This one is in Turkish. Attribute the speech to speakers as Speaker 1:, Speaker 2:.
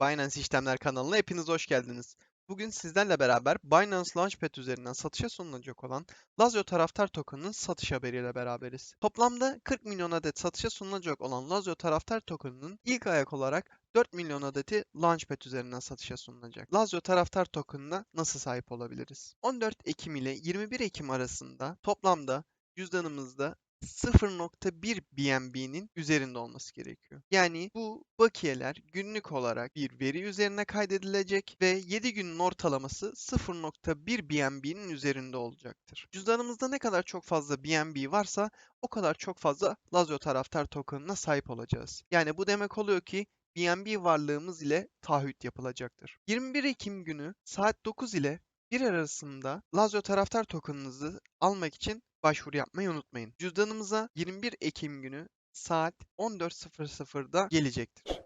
Speaker 1: Binance İşlemler kanalına hepiniz hoş geldiniz. Bugün sizlerle beraber Binance Launchpad üzerinden satışa sunulacak olan Lazio taraftar token'ının satış haberiyle beraberiz. Toplamda 40 milyon adet satışa sunulacak olan Lazio taraftar token'ının ilk ayak olarak 4 milyon adeti Launchpad üzerinden satışa sunulacak. Lazio taraftar token'ına nasıl sahip olabiliriz? 14 Ekim ile 21 Ekim arasında toplamda cüzdanımızda 0.1 BNB'nin üzerinde olması gerekiyor. Yani bu bakiyeler günlük olarak bir veri üzerine kaydedilecek ve 7 günün ortalaması 0.1 BNB'nin üzerinde olacaktır. Cüzdanımızda ne kadar çok fazla BNB varsa o kadar çok fazla Lazio taraftar token'ına sahip olacağız. Yani bu demek oluyor ki BNB varlığımız ile taahhüt yapılacaktır. 21 Ekim günü saat 9 ile 1 arasında Lazio taraftar token'ınızı almak için başvuru yapmayı unutmayın. Cüzdanımıza 21 Ekim günü saat 14.00'da gelecektir.